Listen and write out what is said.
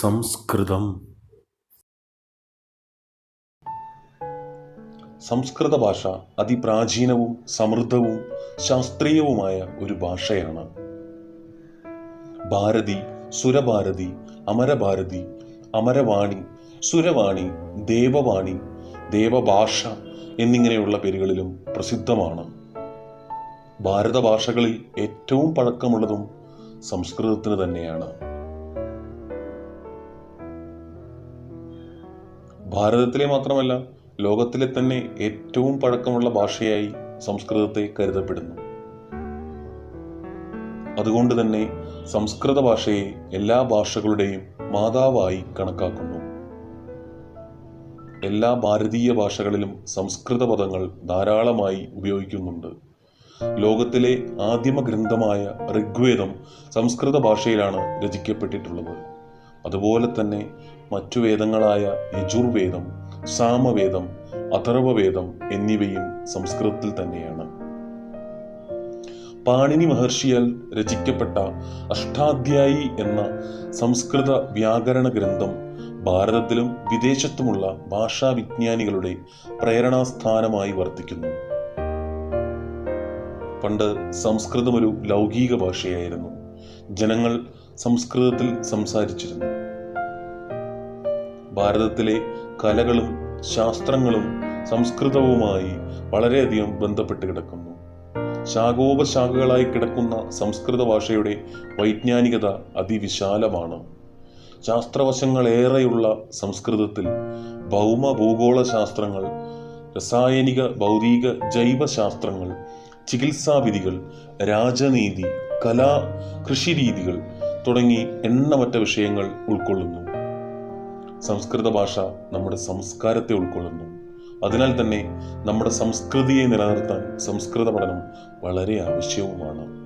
സംസ്കൃതം. സംസ്കൃത ഭാഷ അതിപ്രാചീനവും സമൃദ്ധവും ശാസ്ത്രീയവുമായ ഒരു ഭാഷയാണ്. ഭാരതി സുരഭാരതി അമരഭാരതി അമരവാണി സുരവാണി ദേവവാണി ദേവഭാഷ എന്നിങ്ങനെയുള്ള പേരുകളിലും പ്രസിദ്ധമാണ്. ഭാരത ഭാഷകളിൽ ഏറ്റവും പഴക്കമുള്ളതും സംസ്കൃതത്തിന് തന്നെയാണ്. ഭാരതത്തിലെ മാത്രമല്ല ലോകത്തിലെ തന്നെ ഏറ്റവും പഴക്കമുള്ള ഭാഷയായി സംസ്കൃതത്തെ കരുതപ്പെടുന്നു. അതുകൊണ്ട് തന്നെ സംസ്കൃത ഭാഷയെ എല്ലാ ഭാഷകളുടെയും മാതാവായി കണക്കാക്കുന്നു. എല്ലാ ഭാരതീയ ഭാഷകളിലും സംസ്കൃത പദങ്ങൾ ധാരാളമായി ഉപയോഗിക്കുന്നുണ്ട്. ലോകത്തിലെ ആദിമ ഗ്രന്ഥമായ ഋഗ്വേദം സംസ്കൃത ഭാഷയിലാണ് രചിക്കപ്പെട്ടിട്ടുള്ളത്. അതുപോലെ തന്നെ മറ്റു വേദങ്ങളായ യജുർവേദം സാമവേദം അഥർവവേദം എന്നിവയും സംസ്കൃതത്തിൽ തന്നെയാണ്. പാണിനി മഹർഷിയാൽ രചിക്കപ്പെട്ട അഷ്ടാധ്യായി എന്ന സംസ്കൃത വ്യാകരണ ഗ്രന്ഥം ഭാരതത്തിലും വിദേശത്തുമുള്ള ഭാഷാ വിജ്ഞാനികളുടെ പ്രേരണാസ്ഥാനമായി വർത്തിക്കുന്നു. പണ്ട് സംസ്കൃതം ഒരു ലൗകിക ഭാഷയായിരുന്നു. ജനങ്ങൾ സംസ്കൃതത്തിൽ സംസാരിച്ചിരുന്നു. ഭാരതത്തിലെ കലകളും ശാസ്ത്രങ്ങളും സംസ്കൃതവുമായി വളരെയധികം ബന്ധപ്പെട്ട് കിടക്കുന്നു. ശാഖോപശാഖകളായി കിടക്കുന്ന സംസ്കൃത ഭാഷയുടെ വൈജ്ഞാനികത അതിവിശാലമാണ്. ശാസ്ത്രവശങ്ങളേറെയുള്ള സംസ്കൃതത്തിൽ ഭൗമ ഭൂഗോള ശാസ്ത്രങ്ങൾ രസായനിക ഭൗതിക ജൈവശാസ്ത്രങ്ങൾ ചികിത്സാവിധികൾ രാജനീതി കലാ കൃഷിരീതികൾ തുടങ്ങി എണ്ണമറ്റ വിഷയങ്ങൾ ഉൾക്കൊള്ളുന്നു. സംസ്കൃത ഭാഷ നമ്മുടെ സംസ്കാരത്തെ ഉൾക്കൊള്ളുന്നു. അതിനാൽ തന്നെ നമ്മുടെ സംസ്കൃതിയെ നിലനിർത്താൻ സംസ്കൃത പഠനം വളരെ ആവശ്യവുമാണ്.